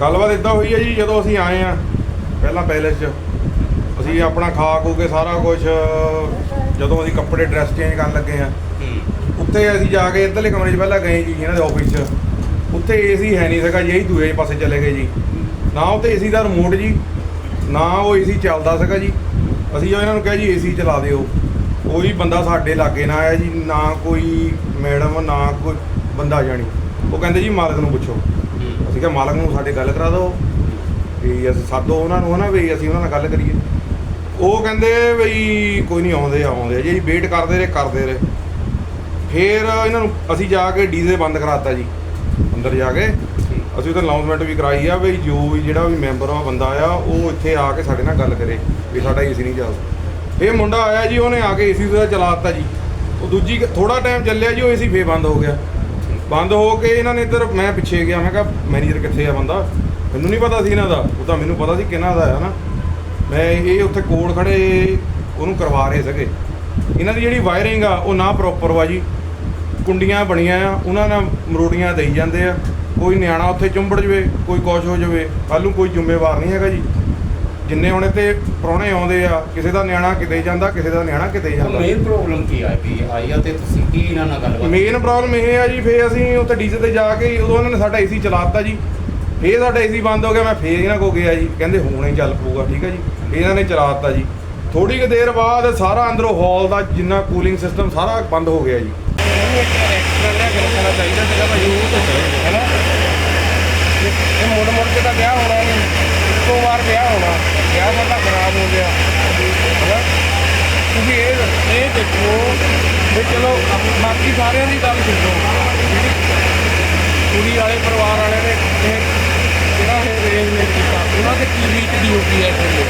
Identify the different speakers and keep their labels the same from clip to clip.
Speaker 1: ਗੱਲਬਾਤ ਇਦਾਂ ਹੋਈ ਹੈ ਜੀ ਜਦੋਂ ਅਸੀਂ ਆਏ ਆ ਪਹਿਲਾਂ ਪੈਲੇਸ 'ਚ ਅਸੀਂ ਆਪਣਾ ਖਾ ਖੂ ਕੇ ਸਾਰਾ ਕੁਝ ਜਦੋਂ ਅਸੀਂ ਕੱਪੜੇ ਡਰੈਸ ਚੇਂਜ ਕਰਨ ਲੱਗੇ ਆ ਉੱਥੇ ਅਸੀਂ ਜਾ ਕੇ ਇੱਧਰਲੇ ਕਮਰੇ 'ਚ ਪਹਿਲਾਂ ਗਏ ਜੀ ਇਹਨਾਂ ਦੇ ਆਫਿਸ 'ਚ। ਉੱਥੇ ਏਸੀ ਹੈ ਨਹੀਂ ਸੀਗਾ ਜੀ ਅਸੀਂ ਦੂਏ ਪਾਸੇ ਚਲੇ ਗਏ ਜੀ। ਨਾ ਉੱਥੇ ਏਸੀ ਦਾ ਰਿਮੋਟ ਜੀ ਨਾ ਉਹ ਏਸੀ ਚੱਲਦਾ ਸੀਗਾ ਜੀ। ਅਸੀਂ ਜੋ ਇਹਨਾਂ ਨੂੰ ਕਿਹਾ ਜੀ ਏਸੀ ਚਲਾ ਦਿਓ। ਕੋਈ ਬੰਦਾ ਸਾਡੇ ਲਾਗੇ ਨਾ ਆਇਆ ਜੀ ਨਾ ਕੋਈ ਮੈਡਮ ਨਾ ਕੋਈ ਬੰਦਾ ਜਾਣੀ। ਉਹ ਕਹਿੰਦੇ ਜੀ ਮਾਲਕ ਨੂੰ ਪੁੱਛੋ। ਅਸੀਂ ਕਿਹਾ ਮਾਲਕ ਨੂੰ ਸਾਡੇ ਗੱਲ ਕਰਾ ਦਿਓ। ਵੀ ਅਸੀਂ ਸਾਦੋ ਉਹਨਾਂ ਨੂੰ ਹਨਾ ਵੀ ਅਸੀਂ ਉਹਨਾਂ ਨਾਲ ਗੱਲ ਕਰੀਏ। ਉਹ ਕਹਿੰਦੇ ਵੀ ਕੋਈ ਨਹੀਂ ਆਉਂਦੇ ਆਉਂਦੇ ਜੀ ਵੇਟ ਕਰਦੇ ਰਹੇ ਕਰਦੇ ਰਹੇ। ਫੇਰ ਇਹਨਾਂ ਨੂੰ ਅਸੀਂ ਜਾ ਕੇ ਡੀਜ਼ੇ ਬੰਦ ਕਰਾਤਾ ਜੀ ਅੰਦਰ ਜਾ ਕੇ। ਅਸੀਂ ਉਹਦਾ ਅਨਾਉਂਸਮੈਂਟ ਵੀ ਕਰਾਈ ਆ ਵੀ ਜੋ ਵੀ ਜਿਹੜਾ ਵੀ ਮੈਂਬਰ ਆ ਬੰਦਾ ਆ ਉਹ ਇੱਥੇ ਆ ਕੇ ਸਾਡੇ ਨਾਲ ਗੱਲ ਕਰੇ ਵੀ ਸਾਡਾ ਏਸੀ ਨਹੀਂ ਚੱਲਦਾ। ਇਹ ਮੁੰਡਾ ਆਇਆ ਜੀ ਉਹਨੇ ਆ ਕੇ ਏਸੀ ਦਾ ਚਲਾ ਦਿੱਤਾ ਜੀ। ਉਹ ਦੂਜੀ ਥੋੜਾ ਟਾਈਮ ਚੱਲਿਆ ਜੀ ਉਹ ਏਸੀ ਫੇਰ ਬੰਦ ਹੋ ਗਿਆ। ਬੰਦ ਹੋ ਕੇ ਇਹਨਾਂ ਨੇ ਇੱਧਰ ਮੈਂ ਪਿੱਛੇ ਗਿਆ, ਮੈਂ ਕਿਹਾ ਮੈਨੇਜਰ ਕਿੱਥੇ ਆ ਬੰਦਾ? ਮੈਨੂੰ ਨਹੀਂ ਪਤਾ ਸੀ ਇਹਨਾਂ ਦਾ। ਉਹ ਤਾਂ ਮੈਨੂੰ ਪਤਾ ਸੀ ਕਿਹਨਾਂ ਦਾ ਆ ਨਾ। ਮੈਂ ਇਹ ਉੱਥੇ ਕੋਲ ਖੜੇ ਉਹਨੂੰ ਕਰਵਾ ਰਹੇ ਸੀਗੇ। ਇਹਨਾਂ ਦੀ ਜਿਹੜੀ ਵਾਇਰਿੰਗ ਆ, ਉਹ ਨਾ ਪ੍ਰੋਪਰ ਵਾ ਜੀ। ਕੁੰਡੀਆਂ ਬਣੀਆਂ ਆ, ਉਹਨਾਂ ਨਾਲ ਮਰੋੜੀਆਂ ਦੇਈ ਜਾਂਦੇ ਆ। ਕੋਈ ਨਿਆਣਾ ਉੱਥੇ ਚੁੰਬੜ ਜਵੇ, ਕੋਈ ਕੁਛ ਹੋ ਜਵੇ। ਕੱਲ੍ਹ ਨੂੰ ਕੋਈ ਜ਼ਿੰਮੇਵਾਰ ਨਹੀਂ ਹੈਗਾ ਜੀ। ਜਿੰਨੇ ਹੁਣ ਤੇ ਪ੍ਰਾਹੁਣੇ ਆਉਂਦੇ ਆ ਕਿਸੇ ਦਾ ਨਿਆਣਾ ਕਿਤੇ ਜਾਂਦਾ ਕਿਸੇ ਦਾ ਨਿਆਣਾ ਕਿਤੇ ਜਾਂਦਾ।
Speaker 2: ਮੇਨ ਪ੍ਰੋਬਲਮ ਕੀ ਆਈ ਵੀ ਆਈ ਆ ਤੇ ਤੁਸੀਂ ਕੀ ਇਹਨਾਂ ਨਾਲ ਗੱਲਬਾਤ
Speaker 1: ਮੇਨ ਪ੍ਰੋਬਲਮ ਇਹ ਆ ਜੀ ਫੇ ਅਸੀਂ ਉੱਥੇ ਡੀਜ਼ੇ ਤੇ ਜਾ ਕੇ ਉਦੋਂ ਉਹਨਾਂ ਨੇ ਸਾਡਾ ਏਸੀ ਚਲਾਤਾ ਜੀ। ਫੇਰ ਸਾਡਾ ਏਸੀ ਬੰਦ ਹੋ ਗਿਆ ਮੈਂ ਫੇਰ ਇਹਨਾਂ ਕੋ ਗਿਆ ਜੀ। ਕਹਿੰਦੇ ਹੁਣੇ ਹੀ ਚੱਲ ਪਊਗਾ ਠੀਕ ਹੈ ਜੀ। ਫੇਰ ਇਹਨਾਂ ਨੇ ਚਲਾਤਾ ਜੀ। ਥੋੜੀ ਕੁ ਦੇਰ ਬਾਅਦ ਸਾਰਾ ਅੰਦਰੋਂ ਹਾਲ ਦਾ ਜਿੰਨਾ ਕੂਲਿੰਗ ਸਿਸਟਮ ਸਾਰਾ ਬੰਦ ਹੋ ਗਿਆ ਜੀ।
Speaker 3: ਇਹ ਮੁੜ ਮੁੜ ਕੇ ਤਾਂ ਵਿਆਹ ਹੋਣਾ ਨਹੀਂ ਇੱਕੋ ਵਾਰ ਵਿਆਹ ਹੋਣਾ। ਵਿਆਹ ਸਾਡਾ ਖਰਾਬ ਹੋ ਗਿਆ। ਹੈਨਾ? ਤੁਸੀਂ ਇਹ ਇਹ ਦੇਖੋ ਵੀ ਚਲੋ ਬਾਕੀ ਸਾਰਿਆਂ ਦੀ ਗੱਲ ਛੱਡੋ ਕੁੜੀ ਵਾਲੇ ਪਰਿਵਾਰ ਵਾਲੇ ਨੇ ਇਹ ਜਿਹੜਾ ਇਹ ਅਰੇਂਜਮੈਂਟ ਕੀਤਾ ਉਹਨਾਂ ਤੇ ਕੀ ਬੀਤਦੀ ਹੋਊਗੀ ਇਸ ਵੇਲੇ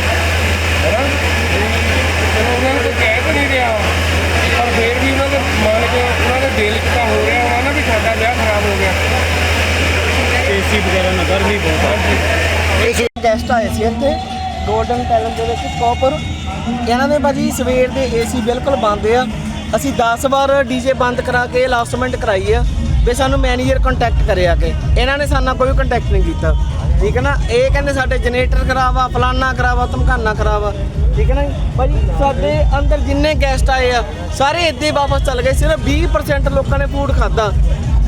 Speaker 3: ਹੈਨਾ? ਚਲੋ ਉਹਨਾਂ ਨੂੰ ਤਾਂ ਕਹਿ ਤਾਂ ਨਹੀਂ ਰਿਹਾ। ਪਰ ਫੇਰ ਵੀ ਉਹਨਾਂ ਦੇ ਮਨ 'ਚ ਉਹਨਾਂ ਦੇ ਦਿਲ 'ਚ ਤਾਂ ਹੋ ਰਿਹਾ ਹੋਣਾ ਨਾ ਵੀ ਸਾਡਾ ਵਿਆਹ ਖਰਾਬ ਹੋ ਗਿਆ। ਏਸੀ ਵਗੈਰਾ ਨਾ ਗਰਮੀ ਬਹੁਤ
Speaker 4: ਗੈਸਟ ਆਏ ਸੀ ਇੱਥੇ ਗੋਲਡਨ ਪੈਲਸ ਦੇ ਵਿੱਚ ਕੋਪਰ ਇਹਨਾਂ ਨੇ ਭਾਜੀ ਸਵੇਰ ਦੇ ਏਸੀ ਬਿਲਕੁਲ ਬੰਦ ਆ। ਅਸੀਂ 10 ਵਾਰ ਡੀਜੇ ਬੰਦ ਕਰਾ ਕੇ ਲਾਸਟਮੈਂਟ ਕਰਾਈ ਆ। ਵੀ ਸਾਨੂੰ ਮੈਨੇਜਰ ਕੰਟੈਕਟ ਕਰਿਆ ਕੇ। ਇਹਨਾਂ ਨੇ ਸਾਨੂੰ ਕੋਈ ਕੰਟੈਕਟ ਨਹੀਂ ਕੀਤਾ। ਠੀਕ ਹੈ ਨਾ? ਇਹ ਕਹਿੰਦੇ ਸਾਡੇ ਜਨਰੇਟਰ ਖਰਾਬ ਆ, ਫਲਾਨਾ ਖਰਾਬ ਆ, ਧਮਕਾਨਾ ਖਰਾਬ ਆ। ਠੀਕ ਹੈ ਨਾ ਜੀ? ਭਾਜੀ, ਸਾਡੇ ਅੰਦਰ ਜਿੰਨੇ ਗੈਸਟ ਆਏ ਆ, ਸਾਰੇ ਇੱਦਾਂ ਹੀ ਵਾਪਸ ਚੱਲ ਗਏ। ਸਿਰਫ 20% ਲੋਕਾਂ ਨੇ ਫੂਡ ਖਾਦਾ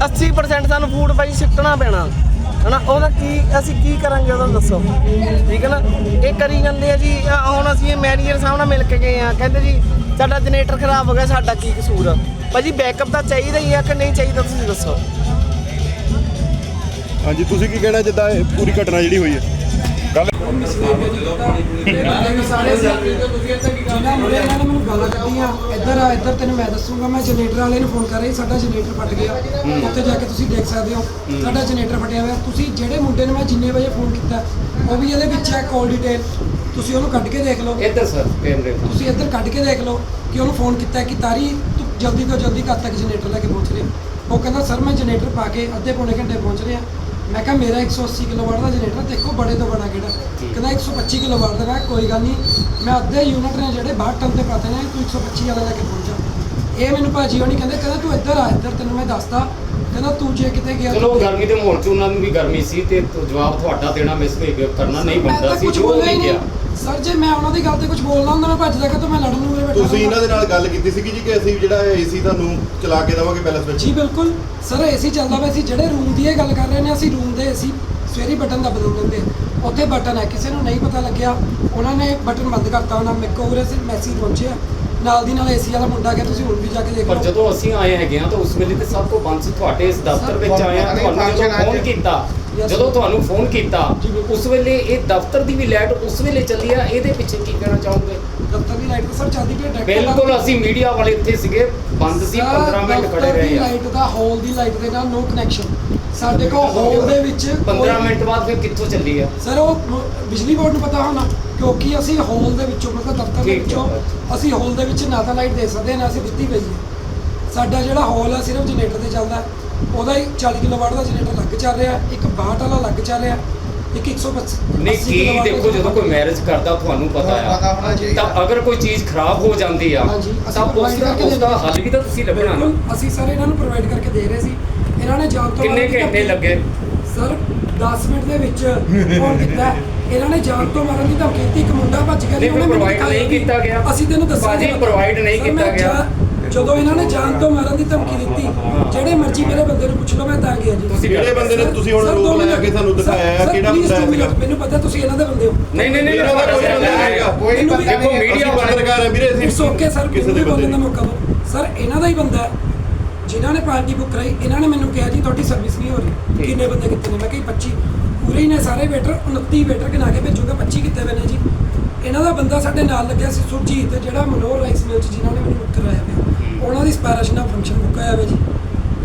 Speaker 4: 80% ਸਾਨੂੰ ਫੂਡ ਭਾਈ ਸਿੱਟਣਾ ਪੈਣਾ। ਹਨਾ ਉਹਦਾ ਕੀ ਅਸੀਂ ਕੀ ਕਰਾਂਗੇ ਉਹਦਾ ਦੱਸੋ। ਠੀਕ ਹੈ ਨਾ? ਇਹ ਕਰੀ ਜਾਂਦੇ ਆ ਜੀ ਆਹ ਹੁਣ ਅਸੀਂ ਇਹ ਮੈਨੇਜਰ ਸਾਹਿਬ ਨਾਲ ਮਿਲ ਕੇ ਗਏ ਆ ਕਹਿੰਦੇ ਜੀ ਸਾਡਾ ਜਨਰੇਟਰ ਖਰਾਬ ਹੋ ਗਿਆ ਸਾਡਾ ਕੀ ਕਸੂਰ ਆ? ਭਾਜੀ ਬੈਕਅਪ ਤਾਂ ਚਾਹੀਦਾ ਹੀ ਆ ਕਿ ਨਹੀਂ ਚਾਹੀਦਾ ਤੁਸੀਂ ਦੱਸੋ।
Speaker 5: ਹਾਂਜੀ ਤੁਸੀਂ ਕੀ ਕਹਿਣਾ ਜਿੱਦਾਂ ਇਹ ਪੂਰੀ ਘਟਨਾ ਜਿਹੜੀ ਹੋਈ ਹੈ?
Speaker 6: ਜਿਨ੍ਹਾਂ ਮੁੰਡੇ ਇਹਨਾਂ ਨੇ ਮੈਨੂੰ ਗਾਲਾਂ ਕੱਢੀਆਂ। ਇੱਧਰ ਆ ਇੱਧਰ ਤੈਨੂੰ ਮੈਂ ਦੱਸੂਗਾ ਮੈਂ ਜਨਰੇਟਰ ਵਾਲੇ ਨੂੰ ਫੋਨ ਕਰ ਰਹੀ ਸਾਡਾ ਜਨਰੇਟਰ ਫਟ ਗਿਆ। ਉੱਥੇ ਜਾ ਕੇ ਤੁਸੀਂ ਦੇਖ ਸਕਦੇ ਹੋ ਸਾਡਾ ਜਨਰੇਟਰ ਫਟਿਆ ਹੋਇਆ। ਤੁਸੀਂ ਜਿਹੜੇ ਮੁੰਡੇ ਨੂੰ ਮੈਂ ਜਿੰਨੇ ਵਜੇ ਫੋਨ ਕੀਤਾ ਉਹ ਵੀ ਇਹਦੇ ਵਿੱਚ ਹੈ ਕਾਲ ਡਿਟੇਲ ਤੁਸੀਂ ਉਹਨੂੰ ਕੱਢ ਕੇ ਦੇਖ ਲਓ।
Speaker 2: ਇੱਧਰ ਸਰ ਕੈਮਰੇ
Speaker 6: ਤੁਸੀਂ ਇੱਧਰ ਕੱਢ ਕੇ ਦੇਖ ਲਓ ਕਿ ਉਹਨੂੰ ਫੋਨ ਕੀਤਾ ਕਿ ਤਾਰੀ ਤੂੰ ਜਲਦੀ ਤੋਂ ਜਲਦੀ ਕਦ ਤੱਕ ਜਨਰੇਟਰ ਲੈ ਕੇ ਪਹੁੰਚ ਰਿਹਾ। ਉਹ ਕਹਿੰਦਾ ਸਰ ਮੈਂ ਜਨਰੇਟਰ ਪਾ ਕੇ ਅੱਧੇ ਪੌਣੇ ਘੰਟੇ ਪਹੁੰਚ ਰਿਹਾ। ਮੈਂ ਕਿਹਾ ਮੇਰਾ 180 ਕਿਲੋਵਾਟ ਦਾ ਜਨਰੇਟਰ ਦੇਖੋ ਬੜੇ ਤੋਂ ਬੜਾ ਕਿਹੜਾ। ਕਹਿੰਦਾ 125 ਕਿਲੋਵਾਟ ਦਾ ਮੈਂ ਕੋਈ ਗੱਲ ਨਹੀਂ। ਮੈਂ ਅੱਧੇ ਯੂਨਿਟ ਨੇ ਜਿਹੜੇ 62 ਟਨ ਤੇ ਪਾਤੇ ਨੇ ਤੂੰ 125 ਵਾਲਾ ਲੈ ਕੇ ਪਹੁੰਚਾ ਇਹ ਮੈਨੂੰ ਭਾਜੀ ਉਹ ਨਹੀਂ ਕਹਿੰਦੇ ਕਹਿੰਦਾ ਤੂੰ ਇੱਧਰ ਆ ਇੱਧਰ ਤੈਨੂੰ ਮੈਂ ਦੱਸਦਾ। ਕਹਿੰਦਾ ਤੂੰ ਜੇ ਕਿਤੇ ਗਿਆ
Speaker 2: ਚਲੋ ਗਰਮੀ ਦੇ ਮਾਹੌਲ 'ਚ ਉਹਨਾਂ ਨੂੰ ਵੀ ਗਰਮੀ ਸੀ ਤੇ ਜਵਾਬ ਤੁਹਾਡਾ ਦੇਣਾ ਮਿਸਬਿਹੇਵ ਕਰਨਾ ਨਹੀਂ ਬਣਦਾ ਸੀ ਜੋ ਵੀ
Speaker 6: ਨਹੀਂ।
Speaker 2: ਗਿਆ।
Speaker 6: ਸਰ ਜੇ ਮੈਂ ਉਹਨਾਂ ਦੀ ਗੱਲ ਤੇ ਕੁਝ ਬੋਲਣਾ ਹੁੰਦਾ ਮੈਂ ਭੱਜਦਾ ਕਿ ਮੈਂ ਲੜਨ ਨੂੰ ਮੇਰੇ ਬੈਠਾ
Speaker 5: ਤੁਸੀਂ। ਇਹਨਾਂ ਦੇ ਨਾਲ ਗੱਲ ਕੀਤੀ ਸੀਗੀ ਜੀ ਕਿ ਅਸੀਂ ਜਿਹੜਾ ਏਸੀ ਤੁਹਾਨੂੰ ਚਲਾ ਕੇ ਦੇਵਾਂਗੇ ਪੈਲਸ ਵਿੱਚ?
Speaker 6: ਜੀ ਬਿਲਕੁਲ। ਸਰ ਏਸੀ ਚੱਲਦਾ ਪਿਆ ਸੀ। ਜਿਹੜੇ ਰੂਮ ਦੀ ਇਹ ਗੱਲ ਕਰ ਰਹੇ ਨੇ ਅਸੀਂ ਰੂਮ ਦੇ ਏਸੀ ਸਵੇਰੀ ਬਟਨ ਦਬਾ ਦਿੰਦੇ। ਉੱਥੇ ਬਟਨ ਹੈ ਕਿਸੇ ਨੂੰ ਨਹੀਂ ਪਤਾ ਲੱਗਿਆ। ਉਹਨਾਂ ਨੇ ਬਟਨ ਬੰਦ ਕਰਤਾ ਉਹਨਾਂ ਮੇਰੇ ਕੋਲ ਉਰੇ ਸੀ ਮੈਸੇਜ ਪਹੁੰਚਿਆ। ਨਾਲ ਦੀ ਨਾਲ ਏਸੀ ਵਾਲਾ ਮੁੰਡਾ ਗਿਆ ਤੁਸੀਂ ਹੁਣ ਵੀ ਜਾ ਕੇ ਦੇਖ
Speaker 2: ਪਰ ਜਦੋਂ ਅਸੀਂ ਆਏ ਹੈਗੇ ਆ ਤਾਂ ਉਸ ਵੇਲੇ ਤੇ ਸਭ ਤੋਂ ਬੰਦ ਸੀ। ਤੁਹਾਡੇ ਇਸ ਦਫ਼ਤਰ ਵਿੱਚ ਆਏ ਆ ਤੁਹਾਨੂੰ ਫੋਨ ਕੀਤਾ ਜਦੋਂ. ਤੁਹਾਨੂੰ ਫੋਨ ਕੀਤਾ। ਉਸ ਵੇਲੇ ਇਹ ਦਫ਼ਤਰ ਦੀ ਵੀ ਲਾਈਟ ਉਸ ਵੇਲੇ ਚੱਲੀ ਆ ਇਹਦੇ ਪਿੱਛੇ ਕੀ ਕਹਿਣਾ ਚਾਹੋਗੇ
Speaker 6: ਦਫ਼ਤਰ ਦੀ ਲਾਈਟ ਤਾਂ ਸਰ ਚੱਲਦੀ ਪਈ ਡਾਇਰੈਕਟ
Speaker 2: ਬਿਲਕੁਲ ਅਸੀਂ ਮੀਡੀਆ ਵਾਲੇ ਇੱਥੇ ਸੀਗੇ ਬੰਦ ਸੀ 15 ਮਿੰਟ ਖੜੇ ਰਹੇ ਆ
Speaker 6: ਲਾਈਟ ਦਾ ਹੋਲ ਦੀ ਲਾਈਟ ਦੇ ਨਾਲ ਨੋ ਕਨੈਕਸ਼ਨ ਸਾਡੇ ਕੋਲ ਹੋਲ ਦੇ ਵਿੱਚ
Speaker 2: 15
Speaker 6: ਕੋਈ-
Speaker 2: ਮਿੰਟ ਬਾਅਦ ਫਿਰ ਕਿੱਥੋਂ ਚੱਲੀ ਆ
Speaker 6: ਸਰ ਉਹ ਬਿਜਲੀ ਬੋਰਡ ਨੂੰ ਪਤਾ ਹੋਣਾ ਕਿਉਂਕਿ ਅਸੀਂ ਹੋਲ ਦੇ ਵਿੱਚੋਂ ਮਤਲਬ ਦਫ਼ਤਰ ਦੇ। ਵਿੱਚੋਂ ਅਸੀਂ ਹੋਲ ਦੇ ਵਿੱਚ ਨਾ ਤਾਂ ਲਾਈਟ ਦੇ ਸਕਦੇ ਨਾ ਅਸੀਂ ਪਈ ਹੈ ਸਾਡਾ ਜਿਹੜਾ ਹੋਲ ਹੈ ਸਿਰਫ ਜਨਰੇਟਰ ਤੇ ਚੱਲਦਾ ਹੈ। ਉਹਦਾ ਹੀ 40 ਕਿਲੋਵਾਟ ਦਾ ਜਨਰੇਟਰ ਲੱਗ ਚੱਲ ਰਿਹਾ ਇੱਕ 62 ਵਾਲਾ ਲੱਗ ਚੱਲ ਰਿਹਾ ਇੱਕ 125
Speaker 2: ਨਹੀਂ ਕੀ ਦੇਖੋ ਜਦੋਂ ਕੋਈ ਮੈਰਿਜ ਕਰਦਾ ਤੁਹਾਨੂੰ ਪਤਾ ਆ। ਤਾਂ ਅਗਰ ਕੋਈ ਚੀਜ਼ ਖਰਾਬ ਹੋ ਜਾਂਦੀ ਆ ਤਾਂ ਉਸ ਦਾ ਉਸ ਦਾ ਹੱਲ ਵੀ ਤਾਂ ਤੁਸੀਂ ਲੱਭਣਾ ਨਾ।
Speaker 6: ਅਸੀਂ ਸਰ ਇਹਨਾਂ ਨੂੰ ਪ੍ਰੋਵਾਈਡ ਕਰਕੇ ਦੇ ਰਹੇ ਸੀ। ਇਹਨਾਂ ਨੇ ਜਾਣ ਤੋਂ
Speaker 2: ਕਿੰਨੇ ਘੰਟੇ ਲੱਗੇ?
Speaker 6: ਸਰ 10 ਮਿੰਟ ਦੇ ਵਿੱਚ ਫੋਨ ਕੀਤਾ। ਇਹਨਾਂ ਨੇ ਜਾਨ ਤੋਂ ਮਾਰਨ ਦੀ ਧਮਕੀ ਦਿੱਤੀ। ਇੱਕ ਮੁੰਡਾ ਭੱਜ ਗਿਆ
Speaker 2: ਨਹੀਂ,
Speaker 6: ਉਹਨੇ ਮੈਨੂੰ
Speaker 2: provide
Speaker 6: ਦਿਖਾਇਆ
Speaker 2: ਨਹੀਂ ਕੀਤਾ ਗਿਆ।
Speaker 6: ਅਸੀਂ ਤੈਨੂੰ ਦੱਸਿਆ ਜੀ।
Speaker 2: provide ਨਹੀਂ ਕੀਤਾ ਗਿਆ।
Speaker 6: ਜਦੋਂ ਇਹਨਾਂ ਨੇ ਜਾਨ ਤੋਂ ਮਾਰਨ ਦੀ ਧਮਕੀ ਦਿੱਤੀ ਜਿਹੜੇ ਮਰਜ਼ੀ ਮੇਰੇ ਬੰਦੇ ਨੂੰ ਪੁੱਛ ਲਓ ਮੈਂ ਤਾਂ ਗਿਆ ਜੀ।
Speaker 2: ਤੁਸੀਂ
Speaker 5: ਕਿਹੜੇ ਬੰਦੇ ਨੇ? ਤੁਸੀਂ ਹੁਣ ਰੋਕ ਲਿਆ। ਕੇ ਸਾਨੂੰ ਦਿਖਾਇਆ ਹੈ ਕਿਹੜਾ ਬੰਦਾ ਹੈਗਾ?
Speaker 6: ਮੈਨੂੰ ਪਤਾ ਤੁਸੀਂ ਇਹਨਾਂ ਦੇ ਬੰਦੇ ਹੋ।
Speaker 2: ਨਹੀਂ ਨਹੀਂ ਨਹੀਂ
Speaker 5: ਇਹਨਾਂ ਦਾ ਕੋਈ ਬੰਦਾ ਨਹੀਂ ਹੈਗਾ।
Speaker 2: ਕੋਈ
Speaker 6: ਵੀ-
Speaker 2: ਦੇਖੋ ਮੀਡੀਆ
Speaker 5: ਪੱਤਰਕਾਰ ਹੈ ਵੀਰੇ ਅਸੀਂ
Speaker 6: ਇਟਸ ਓਕੇ ਸਰ
Speaker 5: ਕਿਸੇ ਦੇ ਬੰਦੇ
Speaker 6: ਦਾ ਮੌਕਾ ਦਿਓ। ਸਰ ਇਹਨਾਂ ਦਾ ਹੀ ਬੰਦਾ ਹੈ ਜਿਨ੍ਹਾਂ ਨੇ ਪਾਰਟੀ ਬੁੱਕ ਕਰਾਈ ਇਹਨਾਂ ਨੇ ਮੈਨੂੰ ਕਿਹਾ ਜੀ ਤੁਹਾਡੀ ਸਰਵਿਸ ਨਹੀਂ ਹੋ ਰਹੀ। ਕਿੰਨੇ ਬੰਦੇ ਕਿੱਥੇ ਨੇ? ਮੈਂ ਕਿਹਾ ਜੀ 25 ਪੂਰੇ ਹੀ ਨੇ ਸਾਰੇ ਵੇਟਰ 29 ਵੇਟਰ ਗਿਣਾ ਕੇ ਭੇਜੂਗਾ 25 ਕਿੱਥੇ ਬਣੇ ਜੀ? ਇਹਨਾਂ ਦਾ ਬੰਦਾ ਸਾਡੇ ਨਾਲ ਲੱਗਿਆ ਸੀ ਸੁਰਜੀਤ ਜਿਹੜਾ ਮਨੋਹਰ ਰਾਈਸ ਮਿਲ ਚ ਜਿਨ੍ਹਾਂ ਨੇ ਮੈਨੂੰ ਬੁੱਕ ਫੰਕਸ਼ਨ ਬੁੱਕ ਹੋਇਆ ਹੋਇਆ ਜੀ।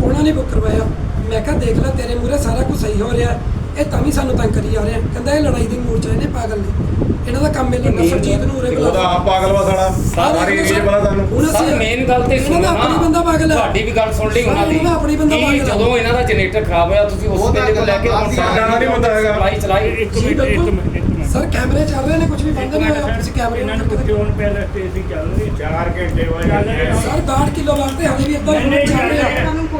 Speaker 6: ਉਹਨਾਂ ਨੇ ਬੁੱਕ ਕਰਵਾਇਆ। ਮੈਂ ਕਿਹਾ, ਦੇਖ ਲੈ, ਤੇਰੇ ਮੂਰੇ ਸਾਰਾ ਕੁਝ ਸਹੀ ਹੋ ਰਿਹਾ ਇਹ ਤਾਂ ਵੀ ਸਾਨੂੰ ਤੰਗ ਕਰੀ ਜਾ ਰਿਹਾ ਕਹਿੰਦਾ ਇਹ ਲੜਾਈ ਦੇ ਮੂਡ ਚ ਇਹਨੇ ਪਾਗਲ ਨੇ। ਇਹਨਾਂ ਦਾ ਕੰਮ ਇਹ ਲੱਗਾ ਸੁਰਜੀਤ ਨੂੰ ਉਰੇ
Speaker 1: ਉਹਦਾ ਆਪ ਪਾਗਲ ਵਾ ਸਾਲਾ ਸਾਰੀ ਰੀਜ ਬਣਾ ਤੁਹਾਨੂੰ
Speaker 6: ਹੁਣ ਅਸੀਂ
Speaker 2: ਸਰ ਮੇਨ ਗੱਲ ਤੇ
Speaker 6: ਇਹਨਾਂ
Speaker 2: ਸੁਣੋ
Speaker 6: ਦਾ
Speaker 2: ਨਾ।
Speaker 6: ਆਪਣੀ ਬੰਦਾ ਪਾਗਲ ਹੈ
Speaker 2: ਤੁਹਾਡੀ ਵੀ ਗੱਲ ਸੁਣ ਲਈ ਉਹਨਾਂ ਦੀ
Speaker 6: ਇਹਨਾਂ ਦਾ ਆਪਣੀ ਬੰਦਾ
Speaker 2: ਕਿ
Speaker 6: ਪਾਗਲ ਹੈ।
Speaker 2: ਜਦੋਂ ਇਹਨਾਂ ਦਾ ਜਨਰੇਟਰ ਖਰਾਬ ਹੋਇਆ ਤੁਸੀਂ ਉਸ ਵੇਲੇ ਤੋਂ ਲੈ ਕੇ ਹੁਣ
Speaker 1: ਸਾਡਾ ਨਹੀਂ ਬੰਦਾ ਹੈਗਾ।
Speaker 2: ਚਲਾਈ ਚਲਾਈ।
Speaker 3: ਇੱਕ ਮਿੰਟ ਇੱਕ ਮਿੰਟ ਇੱਕ ਮਿੰਟ।
Speaker 6: ਸਰ ਕੈਮਰੇ ਚੱਲ ਰਹੇ ਨੇ ਕੁਝ ਵੀ ਬੰਦ ਨਹੀਂ ਹੋਇਆ ਤੁਸੀਂ ਕੈਮਰੇ
Speaker 3: ਇਹਨਾਂ
Speaker 6: ਨੂੰ
Speaker 3: ਨੇ ਕਿਉਂ ਪਹਿਲਾਂ ਸਟੇਜ ਚੱਲ ਰਹੀ 4 ਘੰਟੇ ਹੋਏ
Speaker 6: ਸਰ 60 ਕਿਲੋ ਵਾਟ ਤੇ ਹਾਲੇ ਵੀ ਇਦਾਂ
Speaker 3: ਨਹੀਂ ਨਹੀਂ
Speaker 6: ਚੱਲ ਰਿਹਾ।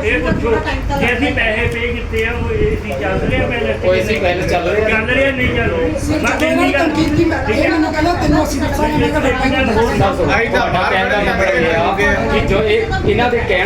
Speaker 3: ਇਹ ਪੁੱਛੋ ਜੇ ਅਸੀਂ ਪੈਸੇ ਪੇ ਆ ਉਹ ਏਸੀ ਚੱਲ ਰਿਹਾ ਪਹਿਲਾਂ
Speaker 2: ਉਹ AC ਪਹਿਲਾਂ ਚੱਲ ਰਿਹਾ।
Speaker 3: ਚੱਲ ਰਿਹਾ। ਨਹੀਂ ਚੱਲ ਰਿਹਾ। ਮੈਂ ਗੱਲ
Speaker 6: ਕਹਿੰਦਾ ਤੈਨੂੰ ਅਸੀਂ ਦੱਸਾਂਗੇ ਮੈਂ ਕਿਹਾ ਡੱਬਾ ਹੀ
Speaker 2: ਤੋਂ
Speaker 1: ਆਈ ਤਾਂ ਬਾਹਰ
Speaker 2: ਕਹਿਣ ਦਾ
Speaker 1: ਕੱਢ
Speaker 2: ਮਤਲਬ ਇਹ ਆ।
Speaker 1: ਕੇ
Speaker 2: ਕਿ ਜੋ ਇਹ ਇਹਨਾਂ ਦੇ ਕਹਿਣ